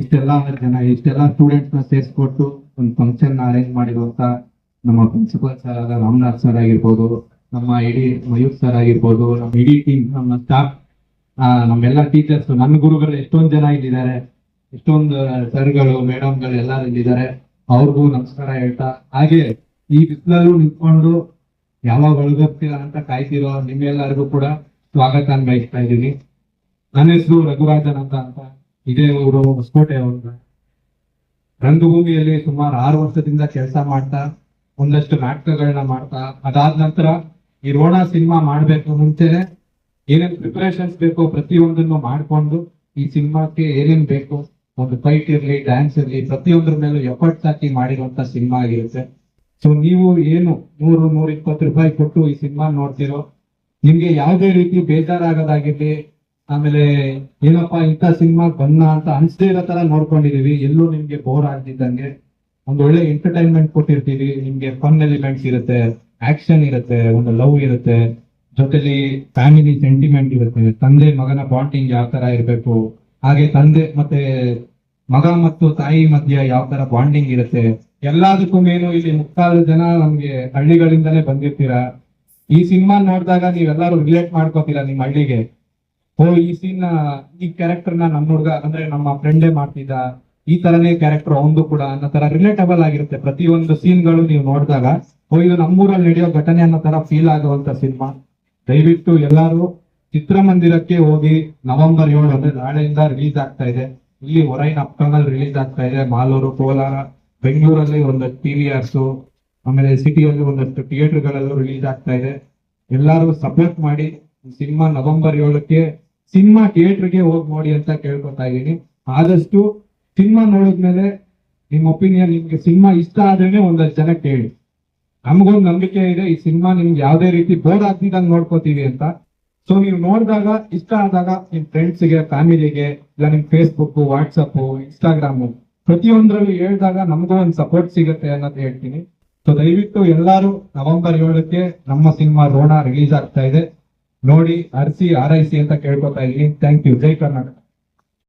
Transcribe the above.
ಇಷ್ಟೆಲ್ಲ ಜನ, ಇಷ್ಟೆಲ್ಲ ಸ್ಟೂಡೆಂಟ್ಸ್ನ ಸೇರಿಸ್ಕೊಟ್ಟು ಒಂದು ಫಂಕ್ಷನ್ ಅರೇಂಜ್ ಮಾಡಿರುವಂತ ನಮ್ಮ ಪ್ರಿನ್ಸಿಪಲ್ ಸರ್ ಆದ ರಾಮನಾಥ್ ಸರ್ ಆಗಿರ್ಬೋದು, ನಮ್ಮ ಇಡೀ ಮಯೂರ್ ಸರ್ ಆಗಿರ್ಬೋದು, ನಮ್ಮ ಇಡೀ ಟೀಮ್ ನಮ್ಮ ಸ್ಟಾಫ್ ನಮ್ಮೆಲ್ಲ ಟೀಚರ್ಸ್ ನನ್ನ ಗುರುಗಳು ಎಷ್ಟೊಂದು ಜನ ಇಲ್ಲಿದ್ದಾರೆ, ಎಷ್ಟೊಂದು ಸರ್ಗಳು ಮೇಡಮ್ಗಳು ಎಲ್ಲರೂ ಇಲ್ಲಿದ್ದಾರೆ, ಅವ್ರಿಗೂ ನಮಸ್ಕಾರ ಹೇಳ್ತಾ, ಹಾಗೆ ಈ ಬಿಸಿಲಲ್ಲೂ ನಿಂತ್ಕೊಂಡು ಯಾವಾಗ ಒಳಗೋಗ್ತೀರಾ ಅಂತ ಕಾಯ್ತಿರೋ ನಿಮ್ಮೆಲ್ಲರಿಗೂ ಕೂಡ ಸ್ವಾಗತ ಬಯಸ್ತಾ ಇದ್ದೀನಿ. ನನ್ನ ಹೆಸರು ರಘುರಾಜನ್ ಅಂತ ಅಂತ ಇದೇ ಊರು ಹೊಸಕೋಟೆ ಅವರು ರಂಗಭೂಮಿಯಲ್ಲಿ ಸುಮಾರು ಆರು ವರ್ಷದಿಂದ ಕೆಲಸ ಮಾಡ್ತಾ, ಒಂದಷ್ಟು ನಾಟಕಗಳನ್ನ ಮಾಡ್ತಾ, ಅದಾದ ನಂತರ ಈ ರೋಣ ಸಿನಿಮಾ ಮಾಡ್ಬೇಕು ಮುಂಚೆನೆ ಏನೇನ್ ಪ್ರಿಪರೇಷನ್ಸ್ ಬೇಕೋ ಪ್ರತಿಯೊಂದನ್ನು ಮಾಡ್ಕೊಂಡು ಈ ಸಿನಿಮಾಕ್ಕೆ ಏನೇನ್ ಬೇಕು ಒಂದು ಫೈಟ್ ಇರಲಿ ಡ್ಯಾನ್ಸ್ ಇರ್ಲಿ, ಪ್ರತಿಯೊಂದ್ರ ಮೇಲೂ ಎಫರ್ಟ್ಸ್ ಹಾಕಿ ಮಾಡಿರುವಂತ ಸಿನಿಮಾ ಆಗಿರುತ್ತೆ. ಸೊ ನೀವು ಏನು ನೂರು ನೂರ ಇಪ್ಪತ್ತು ರೂಪಾಯಿ ಕೊಟ್ಟು ಈ ಸಿನಿಮಾ ನೋಡ್ತಿರೋ, ನಿಮ್ಗೆ ಯಾವುದೇ ರೀತಿ ಬೇಜಾರಾಗೋದಾಗಿರ್ಲಿ ಆಮೇಲೆ ಏನಪ್ಪಾ ಇಂಥ ಸಿನಿಮಾ ಬನ್ನ ಅಂತ ಅನ್ಸದೇ ಇರೋ ತರ ನೋಡ್ಕೊಂಡಿದೀವಿ ಎಲ್ಲೂ ನಿಮ್ಗೆ ಬೋರ್ ಆಗ್ತಿದ್ದಂಗೆ ಒಂದ್ ಒಳ್ಳೆ ಎಂಟರ್ಟೈನ್ಮೆಂಟ್ ಕೊಟ್ಟಿರ್ತೀವಿ ನಿಮ್ಗೆ ಫನ್ ಎಲಿಮೆಂಟ್ಸ್ ಇರುತ್ತೆ ಆಕ್ಷನ್ ಇರುತ್ತೆ, ಒಂದು ಲವ್ ಇರುತ್ತೆ. ಜೊತೆಲಿ ಫ್ಯಾಮಿಲಿ ಸೆಂಟಿಮೆಂಟ್ ಇರುತ್ತೆ. ತಂದೆ ಮಗನ ಬಾಂಡಿಂಗ್ ಯಾವ ತರ ಇರಬೇಕು? ಹಾಗೆ ತಂದೆ ಮತ್ತೆ ಮಗ ಮತ್ತು ತಾಯಿ ಮಧ್ಯ ಯಾವ ತರ ಬಾಂಡಿಂಗ್ ಇರುತ್ತೆ? ಎಲ್ಲದಕ್ಕೂ ಮೇನು ಇಲ್ಲಿ ಮುಕ್ತಾದ ಜನ ನಮ್ಗೆ ಹಳ್ಳಿಗಳಿಂದಲೇ ಬಂದಿರ್ತೀರಾ? ಈ ಸಿನಿಮಾ ನೋಡಿದಾಗ ನೀವೆಲ್ಲರೂ ರಿಲೇಟ್ ಮಾಡ್ಕೋತೀರಾ ನಿಮ್ ಹಳ್ಳಿಗೆ? ಓ ಈ ಸೀನ್ ಈ ಕ್ಯಾರೆಕ್ಟರ್ನ ನಮ್ಮ ಹುಡುಗ, ಅಂದ್ರೆ ನಮ್ಮ ಫ್ರೆಂಡೇ ಮಾಡ್ತಿದ್ದ, ಈ ತರನೇ ಕ್ಯಾರೆಕ್ಟರ್ ಅವನು ಕೂಡ ಅನ್ನೋ ತರ ರಿಲೇಟಬಲ್ ಆಗಿರುತ್ತೆ. ಪ್ರತಿಯೊಂದು ಸೀನ್ಗಳು ನೀವು ನೋಡಿದಾಗ ಓ ಇದು ನಮ್ಮೂರಲ್ಲಿ ನಡೆಯೋ ಘಟನೆ ಅನ್ನೋ ತರ ಫೀಲ್ ಆಗುವಂತ ಸಿನಿಮಾ ದಯವಿಟ್ಟು ಎಲ್ಲರೂ ಚಿತ್ರಮಂದಿರಕ್ಕೆ ಹೋಗಿ ನವೆಂಬರ್ ಏಳು, ಅಂದ್ರೆ ನಾಳೆಯಿಂದ ರಿಲೀಸ್ ಆಗ್ತಾ ಇದೆ. ಇಲ್ಲಿ ಹೊರೈನ್ ಅಪ್ಟೌನ್ ರಿಲೀಸ್ ಆಗ್ತಾ ಇದೆ. ಮಾಲೂರು, ಕೋಲಾರ, ಬೆಂಗಳೂರಲ್ಲಿ ಒಂದಷ್ಟು ಟಿ ವಿ ಆಮೇಲೆ ಸಿಟಿಯಲ್ಲಿ ಒಂದಷ್ಟು ಥಿಯೇಟರ್ಗಳಲ್ಲೂ ರಿಲೀಸ್ ಆಗ್ತಾ ಇದೆ. ಎಲ್ಲರೂ ಸಪೋರ್ಟ್ ಮಾಡಿ ಸಿನಿಮಾ ನವೆಂಬರ್ ಏಳಕ್ಕೆ ಸಿನಿಮಾ ಥಿಯೇಟರ್ಗೆ ಹೋಗಿ ನೋಡಿ ಅಂತ ಕೇಳ್ಕೊತಾ ಇದ್ದೀನಿ ಆದಷ್ಟು ಸಿನಿಮಾ ನೋಡಿದ್ಮೇಲೆ ನಿಮ್ಮ ಒಪಿನಿಯನ್ ನಿಮ್ಗೆ ಸಿನಿಮಾ ಇಷ್ಟ ಆದ್ರೇನೆ ಒಂದಷ್ಟು ಜನ ಕೇಳಿ. ನಮಗೊಂದು ನಂಬಿಕೆ ಇದೆ, ಈ ಸಿನಿಮಾ ನಿಮ್ಗೆ ಯಾವುದೇ ರೀತಿ ಬೋರ್ ಆಗ್ತಿದ್ದಂಗೆ ನೋಡ್ಕೋತೀವಿ ಅಂತ. ಸೊ ನೀವು ನೋಡಿದಾಗ, ಇಷ್ಟ ಆದಾಗ ನಿಮ್ ಫ್ರೆಂಡ್ಸ್ಗೆ, ಫ್ಯಾಮಿಲಿಗೆ, ಇಲ್ಲ ನಿಮ್ ಫೇಸ್ಬುಕ್ ವಾಟ್ಸಪ್ ಇನ್ಸ್ಟಾಗ್ರಾಮು, ಪ್ರತಿಯೊಂದ್ರಲ್ಲೂ ಹೇಳಿದಾಗ ನಮಗೂ ಒಂದು ಸಪೋರ್ಟ್ ಸಿಗುತ್ತೆ ಅನ್ನೋದು ಹೇಳ್ತೀನಿ. ಸೊ ದಯವಿಟ್ಟು ಎಲ್ಲರೂ ನವೆಂಬರ್ ಏಳಕ್ಕೆ ನಮ್ಮ ಸಿನಿಮಾ ರೋಣ ರಿಲೀಸ್ ಆಗ್ತಾ ಇದೆ. ನೋಡಿ ಅರ್ಸಿ ಆರೈಸಿ ಅಂತ ಕೇಳ್ಕೊತಾ ಇದ್ದೀನಿ ಥ್ಯಾಂಕ್ ಯು ಜೈ ಕರ್ನಾಟಕ.